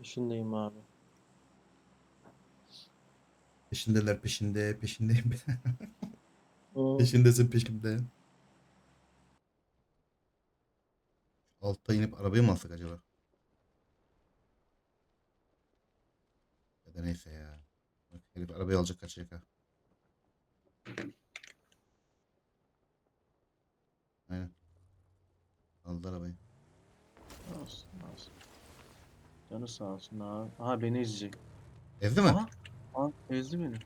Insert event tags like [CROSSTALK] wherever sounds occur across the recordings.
Peşindeyim abi. Peşindeler peşinde peşindeyim. O [LAUGHS] Peşindesin peşimde. Altta inip arabayı mı alsak acaba? Ya da neyse ya. Bak herif arabayı alacak kaçacak ha. Aynen. Aldı arabayı. olsun olsun. Canı sağ olsun abi. Aha beni ezecek. Ezdi mi? Aha. Abi ezdi beni.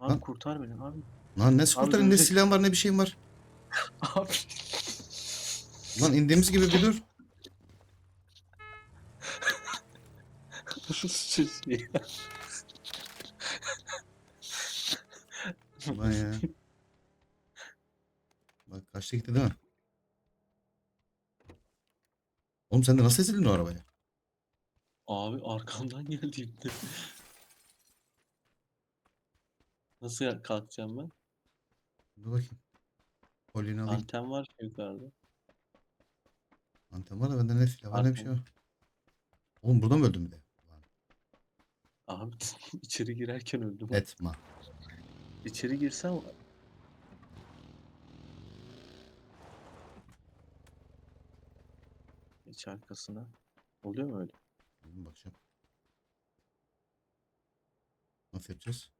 Abi Lan. kurtar beni abi. Lan ne Abi skuterin ne silahın var ne bir şeyin var. [LAUGHS] Abi. Lan indiğimiz gibi bir dur. Nasıl sıçrası ya? Ulan ya. Bak kaçta gitti değil mi? Oğlum sen de nasıl ezildin o arabaya? Abi arkamdan [LAUGHS] geldi ipte. Nasıl ya- kalkacağım ben? Dur bakayım. Kolini alayım. Anten var şu yukarıda. Anten var da bende ne silah var ne bir şey var. Oğlum buradan mı öldüm bir de? Abi [LAUGHS] içeri girerken öldüm. etme. İçeri girsem Geç arkasına. Oluyor mu öyle? Dur bakacağım. Nasıl yapacağız?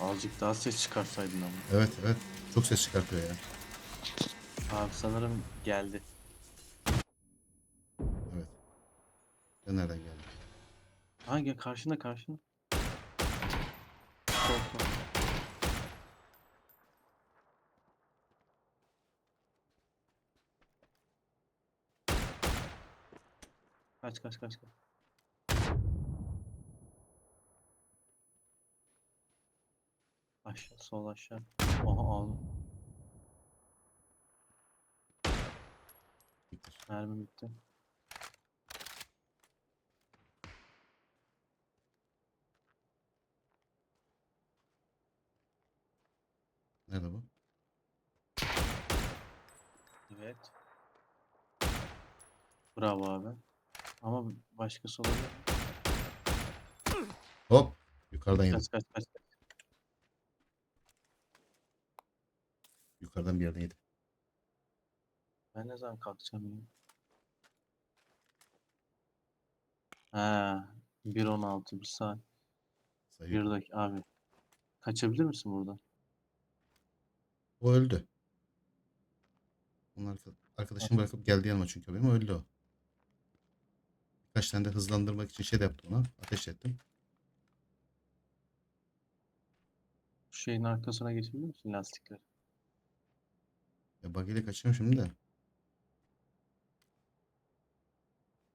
Azıcık daha ses çıkarsaydın ama. Evet evet. Çok ses çıkartıyor ya. Abi sanırım geldi. Evet. Ben nereden geldim? Ha gel karşında karşında. Sol Kaç kaç kaç kaç. Aşağı sol aşağı. Oha aldım. Siktir. Mermi bitti. Nerede bu? Evet. Bravo abi. Ama başkası olabilir. Hop. Yukarıdan yedim. Kaç kaç kaç. Yukarıdan bir yerden yedim. Ben ne zaman kalkacağım ya? Ha, 1.16 bir saat. Sayıyor. Bir dakika abi. Kaçabilir misin buradan? O öldü. Onun arka- arkadaşını bırakıp geldi yanıma çünkü benim öldü o. Birkaç tane de hızlandırmak için şey de yaptım ona. Ateş ettim. Şu şeyin arkasına geçebilir misin lastikleri? Ya bug ile kaçıyorum şimdi de.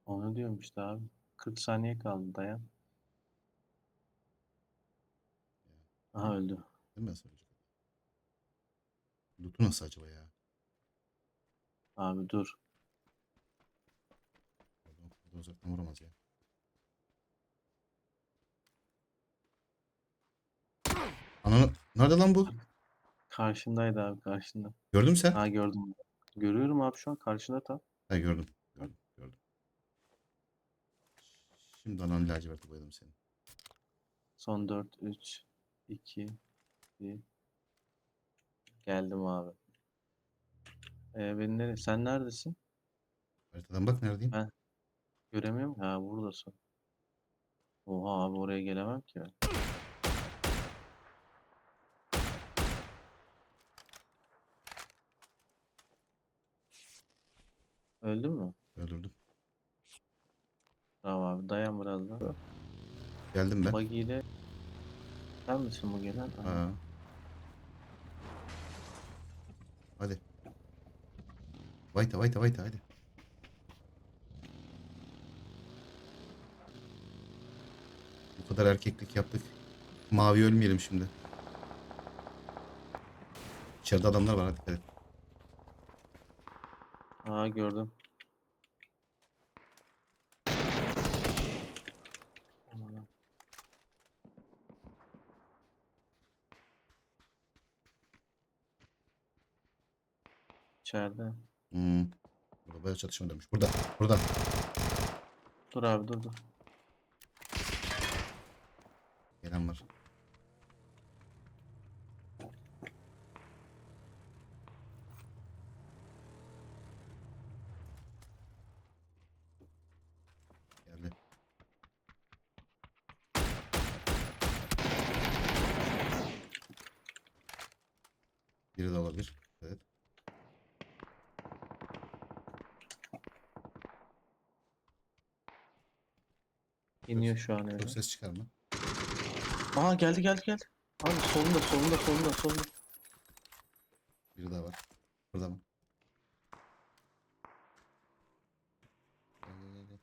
Onu diyorum işte abi. 40 saniye kaldı dayan. Aha öldü. Değil mi ben söyleyecek? Loot'u nasıl acaba ya? Abi dur. Uzaktan vuramaz ya. Ananı... Nerede lan bu? Karşındaydı abi karşında. Gördün mü sen? Ha gördüm. Görüyorum abi şu an karşında tam. Ha gördüm. Gördüm. Gördüm. Şimdi anan laciverti boyadım seni. Son 4, 3, 2, 1. Geldim abi. Ee, beni nere- Sen neredesin? Haritadan bak neredeyim? Ha. Göremiyorum. Ha buradasın. Oha abi oraya gelemem ki ben. Öldün mü? Öldürdüm. Bravo abi. Dayan biraz daha. Geldim ben. Buggy ile sen misin bu gelen? Ha. Hadi. Vayta vayta vayta hadi. Kadar erkeklik yaptık. Mavi ölmeyelim şimdi. İçeride adamlar var hadi dikkat et. Aa gördüm. İçeride. Hmm. Burada çatışma demiş. Burada. Burada. Dur abi dur dur. Gelen var. Geldi. Biri de olabilir. Evet. İniyor şu an öyle. Çok ses çıkarma. Aa geldi geldi geldi. Abi solunda solunda solunda solunda. Biri daha var. Burada mı? Gel, gel, gel, gel.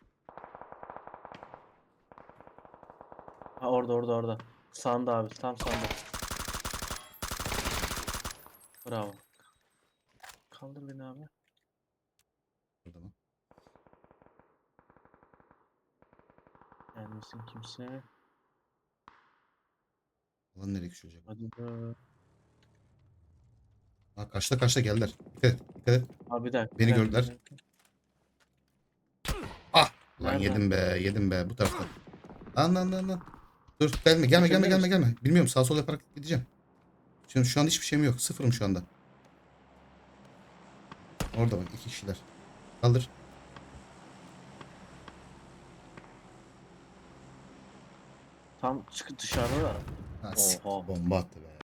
Ha orada orada orada. Sağında abi tam sağında. Bravo. Kaldır beni abi. Burada mı? Gelmesin kimse. Lan nereye küçülecek? Hadi be. Ha kaçta kaçta geldiler. Dikkat et. Dikkat et. Abi bir dakika. Beni bir dakika, gördüler. bir dakika. Ah! Lan Nerede? yedim be. Yedim be. Bu tarafta. Lan lan lan lan. Dur gelme gelme gelme gelme gelme. Bilmiyorum sağ sol yaparak gideceğim. Şimdi şu an hiçbir şeyim yok. Sıfırım şu anda. Orada bak iki kişiler. Kaldır. Tam çık dışarıda da. Ha, Oha. bomba attı be.